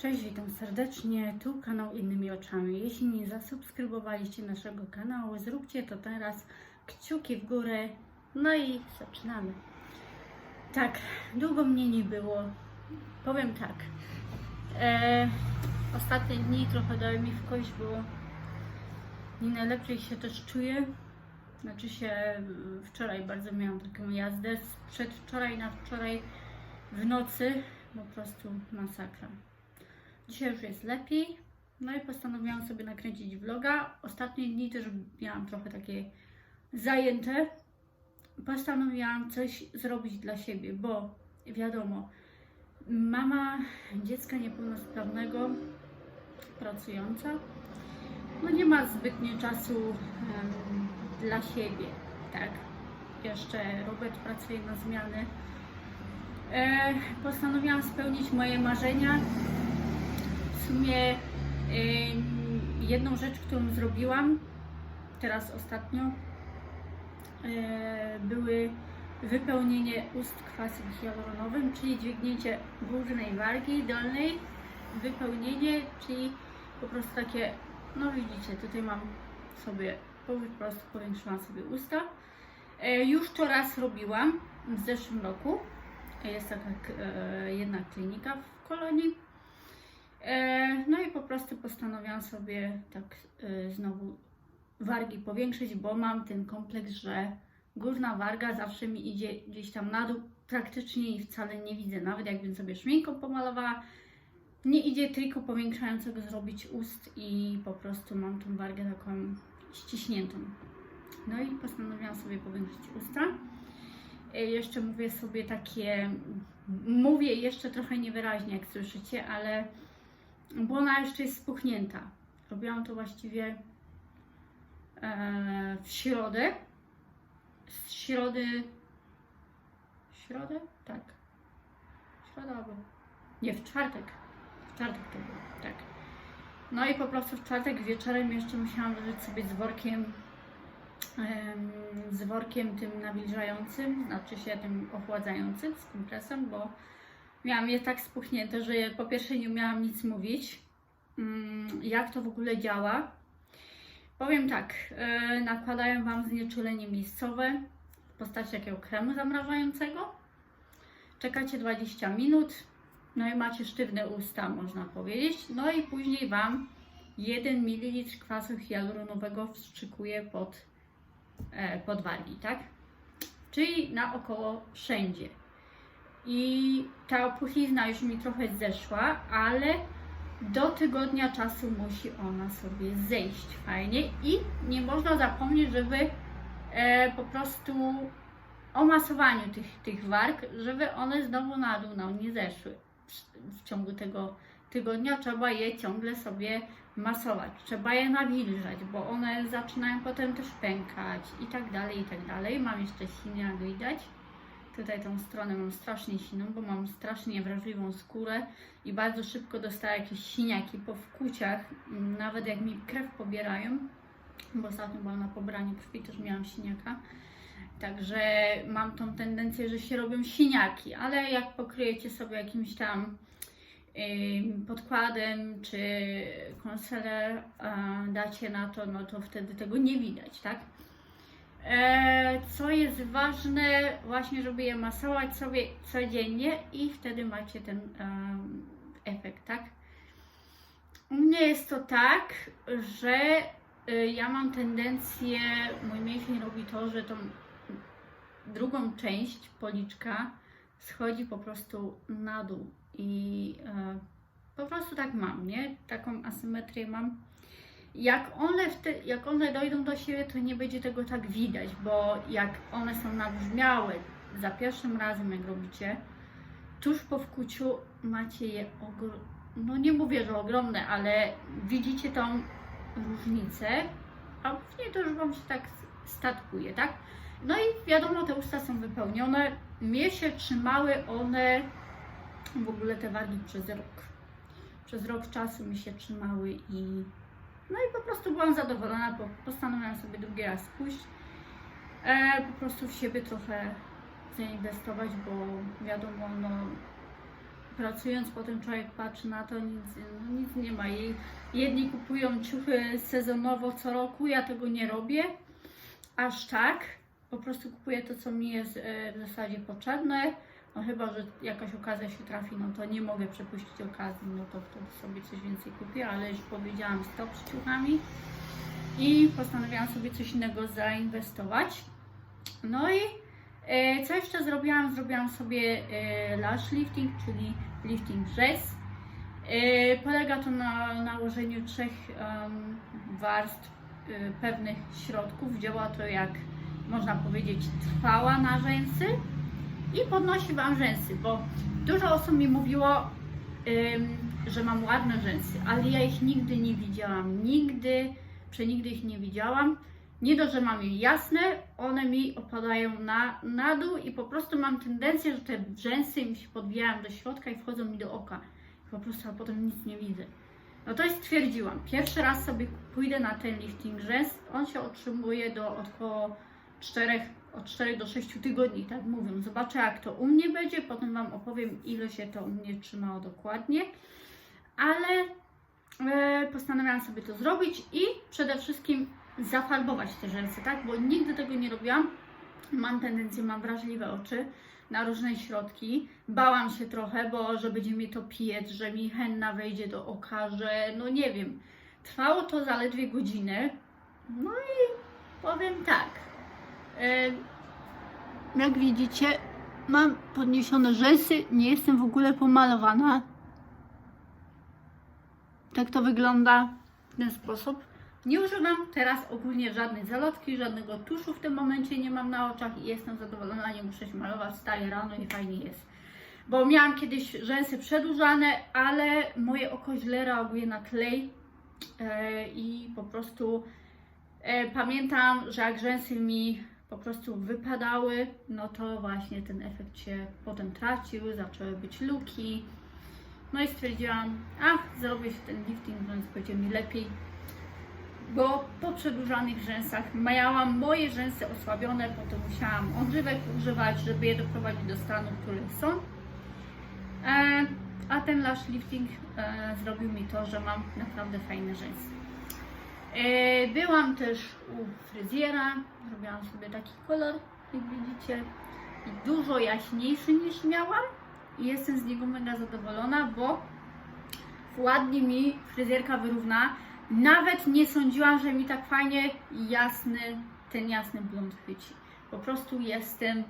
Cześć, witam serdecznie. Tu kanał Innymi Oczami. Jeśli nie zasubskrybowaliście naszego kanału, zróbcie to teraz. Kciuki w górę. No i zaczynamy. Tak, długo mnie nie było. Powiem tak. E, ostatnie dni trochę dały mi w kość, bo nie najlepiej się też czuję. Znaczy się wczoraj bardzo miałam taką jazdę. Przedwczoraj na wczoraj w nocy po prostu masakra. Dzisiaj już jest lepiej. No i postanowiłam sobie nakręcić vloga. Ostatnie dni też miałam trochę takie zajęte. Postanowiłam coś zrobić dla siebie, bo wiadomo, mama dziecka niepełnosprawnego, pracująca, no nie ma zbytnio czasu em, dla siebie, tak. Jeszcze Robert pracuje na zmiany. E, postanowiłam spełnić moje marzenia sumie jedną rzecz, którą zrobiłam teraz ostatnio, e, były wypełnienie ust kwasem hialuronowym, czyli dźwignięcie górnej wargi dolnej, wypełnienie, czyli po prostu takie, no widzicie, tutaj mam sobie, po prostu powiększyłam sobie usta. E, Już to raz robiłam w zeszłym roku. Jest taka e, jedna klinika w Kolonii. E, No i po prostu postanowiłam sobie tak e, znowu wargi powiększyć, bo mam ten kompleks, że górna warga zawsze mi idzie gdzieś tam na dół, praktycznie jej wcale nie widzę, nawet jakbym sobie szminką pomalowała, nie idzie tylko powiększającego zrobić ust i po prostu mam tą wargę taką ściśniętą. No i postanowiłam sobie powiększyć usta. E, Jeszcze mówię sobie takie, mówię jeszcze trochę niewyraźnie, jak słyszycie, ale bo ona jeszcze jest spuchnięta. Robiłam to właściwie e, w środę. Z środy. Środę? Tak. Środa albo. Nie, w czwartek. W czwartek to było, tak. No i po prostu w czwartek wieczorem jeszcze musiałam leżeć sobie z workiem em, z workiem tym nawilżającym, znaczy się tym ochładzającym z kompresem, bo miałam je tak spuchnięte, że po pierwsze nie umiałam nic mówić, mm, jak to w ogóle działa. Powiem tak, e, nakładają Wam znieczulenie miejscowe w postaci takiego kremu zamrażającego. Czekacie 20 minut, no i macie sztywne usta, można powiedzieć. No i później Wam 1 ml kwasu hialuronowego wstrzykuje pod, e, pod wargi, tak? Czyli naokoło wszędzie. I ta opuchlizna już mi trochę zeszła, ale do tygodnia czasu musi ona sobie zejść fajnie i nie można zapomnieć, żeby e, po prostu o masowaniu tych, tych warg, żeby one znowu na dół nie zeszły. W- ciągu tego tygodnia trzeba je ciągle sobie masować, trzeba je nawilżać, bo one zaczynają potem też pękać i tak dalej, i tak dalej. Mam jeszcze sinię, jak widać. Tutaj tą stronę mam strasznie siną, bo mam strasznie wrażliwą skórę i bardzo szybko dostaję jakieś siniaki po wkuciach, nawet jak mi krew pobierają, bo ostatnio byłam na pobraniu krwi, też miałam siniaka. Także mam tą tendencję, że się robią siniaki, ale jak pokryjecie sobie jakimś tam podkładem czy konseler a, dacie na to, no to wtedy tego nie widać, tak? E, co jest ważne, właśnie, żeby je masować sobie codziennie i wtedy macie ten efekt, tak? U mnie jest to tak, że y, ja mam tendencję, mój mięsień robi to, że tą drugą część policzka schodzi po prostu na dół i e, po prostu tak mam, nie? Taką asymetrię mam. Jak one, wte, jak one dojdą do siebie, to nie będzie tego tak widać, bo jak one są nabrzmiałe za pierwszym razem, jak robicie, tuż po wkuciu macie je ogromne, no nie mówię, że ogromne, ale widzicie tą różnicę, a później to już Wam się tak statkuje, tak? No i wiadomo, te usta są wypełnione. Mnie się trzymały one w ogóle te wargi przez rok. Przez rok czasu mi się trzymały i no i po prostu byłam zadowolona, bo postanowiłam sobie drugi raz pójść. E, po prostu w siebie trochę zainwestować, bo wiadomo, no pracując potem człowiek patrzy na to, nic, no, nic nie ma. I jedni kupują ciuchy sezonowo co roku, ja tego nie robię aż tak. Po prostu kupuję to, co mi jest e, w zasadzie potrzebne. No chyba, że jakaś okazja się trafi, no to nie mogę przepuścić okazji, no to wtedy sobie coś więcej kupię, ale już powiedziałam stop z ciuchami i postanowiłam sobie coś innego zainwestować. No i e, co jeszcze zrobiłam? Zrobiłam sobie e, lash lifting, czyli lifting dress. E, polega to na nałożeniu trzech em, warstw e, pewnych środków. Działa to jak można powiedzieć trwała na rzęsy i podnosi Wam rzęsy, bo dużo osób mi mówiło, że mam ładne rzęsy, ale ja ich nigdy nie widziałam, nigdy, przenigdy ich nie widziałam. Nie dość, że mam je jasne, one mi opadają na, na dół i po prostu mam tendencję, że te rzęsy mi się podbijają do środka i wchodzą mi do oka. Po prostu a potem nic nie widzę. No to stwierdziłam, pierwszy raz sobie pójdę na ten lifting rzęs, on się otrzymuje do około 4, od 4 do 6 tygodni, tak mówią. Zobaczę jak to u mnie będzie, potem Wam opowiem ile się to u mnie trzymało dokładnie. Ale e, postanowiłam sobie to zrobić i przede wszystkim zafarbować te rzęsy, tak? Bo nigdy tego nie robiłam. Mam tendencję, mam wrażliwe oczy na różne środki. Bałam się trochę, bo że będzie mi to piec, że mi henna wejdzie do oka, że no nie wiem. Trwało to zaledwie godzinę. No i powiem tak. Jak widzicie, mam podniesione rzęsy, nie jestem w ogóle pomalowana. Tak to wygląda w ten sposób. Nie używam teraz ogólnie żadnej zalotki, żadnego tuszu w tym momencie nie mam na oczach i jestem zadowolona, nie muszę się malować, wstaję rano i fajnie jest. Bo miałam kiedyś rzęsy przedłużane, ale moje oko źle reaguje na klej e, i po prostu e, pamiętam, że jak rzęsy mi prostu wypadały, no to właśnie ten efekt się potem tracił, zaczęły być luki. No i stwierdziłam, ach, zrobię się ten lifting, więc będzie mi lepiej. Bo po przedłużanych rzęsach miałam moje rzęsy osłabione, potem musiałam odżywek używać, żeby je doprowadzić do stanu, w którym są. E, a ten lash lifting e, zrobił mi to, że mam naprawdę fajne rzęsy. E, Byłam też u fryzjera, zrobiłam sobie taki kolor, jak widzicie, i dużo jaśniejszy niż miałam i jestem z niego mega zadowolona, bo ładnie mi fryzjerka wyrówna. Nawet nie sądziłam, że mi tak fajnie jasny, ten jasny blond chwyci. Po prostu jestem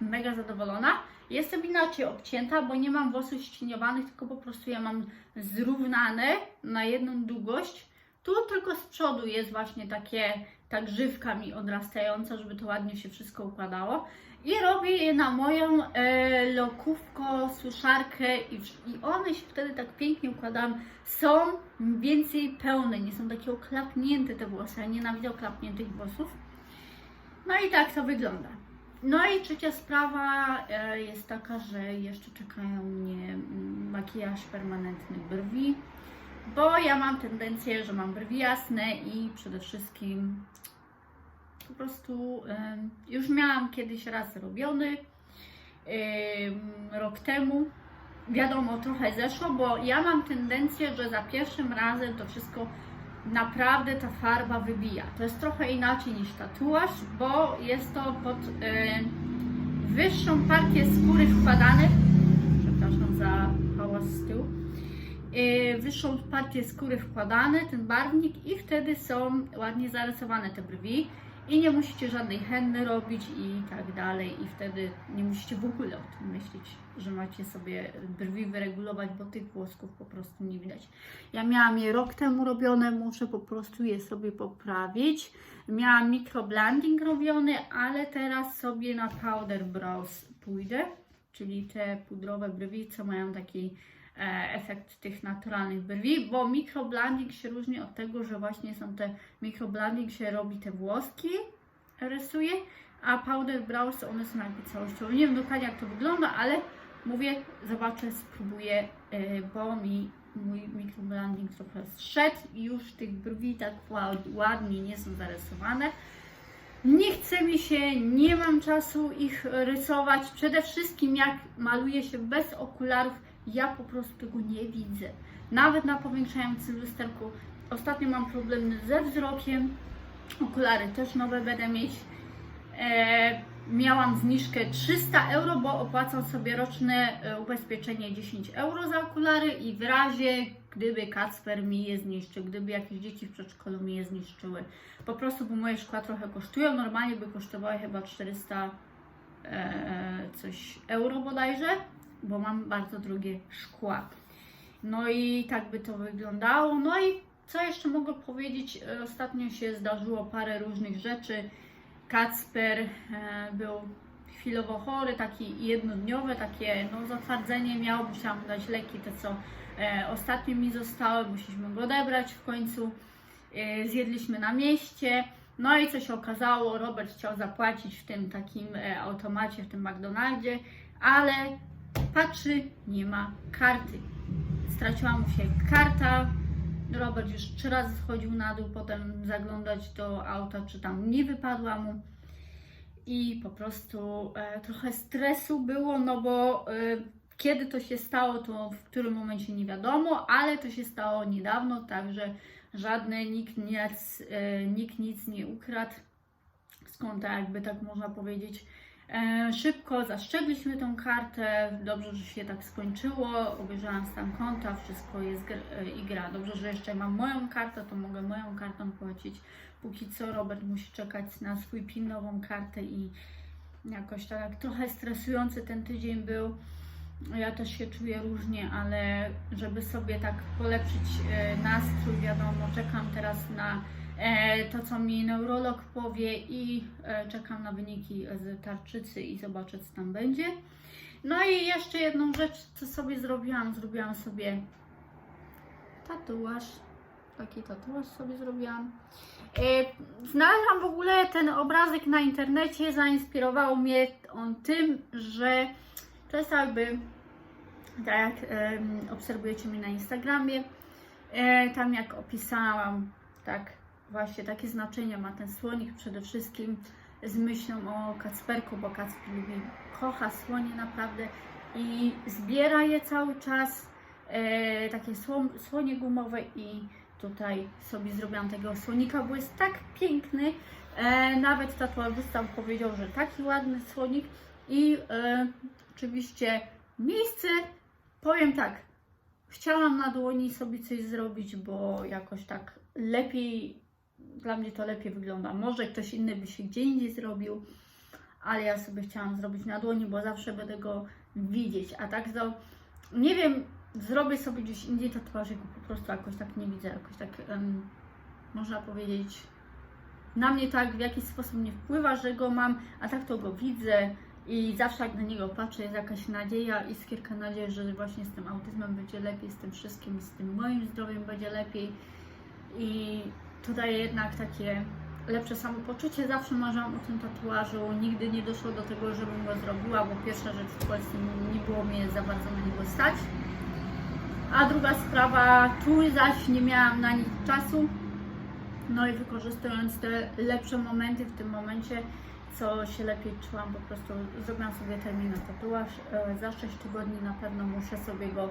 mega zadowolona. Jestem inaczej obcięta, bo nie mam włosów ścieniowanych, tylko po prostu ja mam zrównane na jedną długość. Tu tylko z przodu jest właśnie takie, ta grzywka mi odrastająca, żeby to ładnie się wszystko układało. I robię je na moją e, lokówko, suszarkę i, i one się wtedy tak pięknie układają. Są więcej pełne, nie są takie oklapnięte te włosy. Ja nienawidzę oklapniętych włosów. No i tak to wygląda. No i trzecia sprawa e, jest taka, że jeszcze czekają mnie mm, makijaż permanentny brwi, bo ja mam tendencję, że mam brwi jasne i przede wszystkim po prostu już miałam kiedyś raz robiony rok temu. Wiadomo, trochę zeszło, bo ja mam tendencję, że za pierwszym razem to wszystko naprawdę ta farba wybija. To jest trochę inaczej niż tatuaż, bo jest to pod wyższą partię skóry wkładane. Przepraszam za hałas z tyłu. E, wyższą partię skóry wkładany, ten barwnik i wtedy są ładnie zarysowane te brwi i nie musicie żadnej henny robić i tak dalej i wtedy nie musicie w ogóle o tym myśleć, że macie sobie brwi wyregulować, bo tych włosków po prostu nie widać. Ja miałam je rok temu robione, muszę po prostu je sobie poprawić. Miałam microblending robiony, ale teraz sobie na powder brows pójdę, czyli te pudrowe brwi, co mają taki efekt tych naturalnych brwi, bo microblending się różni od tego, że właśnie są te microblending się robi te włoski, rysuje, a powder brows one są jakby całościowe. Nie wiem dokładnie jak to wygląda, ale mówię, zobaczę, spróbuję, e, bo mi mój microblending trochę zszedł i już tych brwi tak ład- ładnie nie są zarysowane. Nie chce mi się, nie mam czasu ich rysować. Przede wszystkim jak maluję się bez okularów, ja po prostu tego nie widzę. Nawet na powiększającym lusterku. Ostatnio mam problem ze wzrokiem. Okulary też nowe będę mieć. E, miałam zniżkę 300 euro, bo opłacam sobie roczne e, ubezpieczenie 10 euro za okulary i w razie gdyby Kacper mi je zniszczył, gdyby jakieś dzieci w przedszkolu mi je zniszczyły. Po prostu, bo moje szkła trochę kosztują, normalnie by kosztowały chyba 400 e, coś euro bodajże, bo mam bardzo drogie szkła. No i tak by to wyglądało. No i co jeszcze mogę powiedzieć? E, Ostatnio się zdarzyło parę różnych rzeczy. Kacper e, był chwilowo chory, taki jednodniowe, takie no, zatwardzenie miał, musiałam mu dać leki, te co e, ostatnio mi zostały, musieliśmy go odebrać w końcu. Zjedliśmy na mieście. No i co się okazało, Robert chciał zapłacić w tym takim automacie, w tym McDonaldzie, ale patrzy, nie ma karty. Straciła mu się karta. Robert już trzy razy schodził na dół, potem zaglądać do auta, czy tam nie wypadła mu. I po prostu e, trochę stresu było, no bo e, kiedy to się stało, to w którym momencie nie wiadomo, ale to się stało niedawno, także żadne, nikt nic, e, nikt nic nie ukradł z konta, jakby tak można powiedzieć. E, szybko zaszczegliśmy tą kartę, dobrze, że się tak skończyło, obejrzałam stan konta, wszystko jest e, i gra. Dobrze, że jeszcze mam moją kartę, to mogę moją kartą płacić. Póki co Robert musi czekać na swój PIN, nową kartę i jakoś tak trochę stresujący ten tydzień był. Ja też się czuję różnie, ale żeby sobie tak polepszyć e, nastrój, wiadomo, czekam teraz na to, co mi neurolog powie i e, czekam na wyniki z tarczycy i zobaczę, co tam będzie. No i jeszcze jedną rzecz, co sobie zrobiłam, zrobiłam sobie tatuaż. Taki tatuaż sobie zrobiłam. E, Znalazłam w ogóle ten obrazek na internecie, zainspirował mnie on tym, że to jest jakby, tak jak obserwujecie mnie na Instagramie, e, tam jak opisałam, tak, właśnie takie znaczenie ma ten słonik przede wszystkim z myślą o Kacperku, bo Kacper lubi, kocha słonie naprawdę i zbiera je cały czas, e, takie słon, słonie gumowe i tutaj sobie zrobiłam tego słonika, bo jest tak piękny, e, nawet tatuażysta powiedział, że taki ładny słonik i e, oczywiście miejsce, powiem tak, chciałam na dłoni sobie coś zrobić, bo jakoś tak lepiej, dla mnie to lepiej wygląda. Może ktoś inny by się gdzie indziej zrobił, ale ja sobie chciałam zrobić na dłoni, bo zawsze będę go widzieć. A tak to, nie wiem, zrobię sobie gdzieś indziej tatuaż, go po prostu jakoś tak nie widzę, jakoś tak em, można powiedzieć, na mnie tak w jakiś sposób nie wpływa, że go mam, a tak to go widzę i zawsze jak na niego patrzę jest jakaś nadzieja, iskierka nadziei, że właśnie z tym autyzmem będzie lepiej, z tym wszystkim, z tym moim zdrowiem będzie lepiej i to daje jednak takie lepsze samopoczucie. Zawsze marzyłam o tym tatuażu, nigdy nie doszło do tego, żebym go zrobiła, bo pierwsza rzecz w Polsce nie było mnie za bardzo na niego stać. A druga sprawa, tu zaś nie miałam na nich czasu. No i wykorzystując te lepsze momenty w tym momencie, co się lepiej czułam, po prostu zrobiłam sobie termin na tatuaż. E, Za 6 tygodni na pewno muszę sobie go,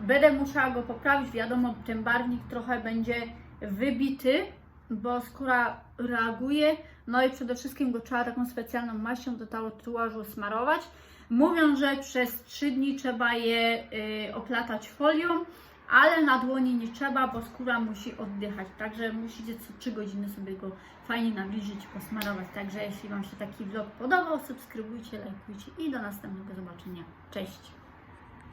będę musiała go poprawić. Wiadomo, ten barwnik trochę będzie wybity, bo skóra reaguje. No i przede wszystkim go trzeba taką specjalną maścią do tatuażu smarować. Mówią, że przez 3 dni trzeba je y, oplatać folią, ale na dłoni nie trzeba, bo skóra musi oddychać. Także musicie co 3 godziny sobie go fajnie nawilżyć, posmarować. Także jeśli Wam się taki vlog podobał, subskrybujcie, lajkujcie i do następnego zobaczenia. Cześć!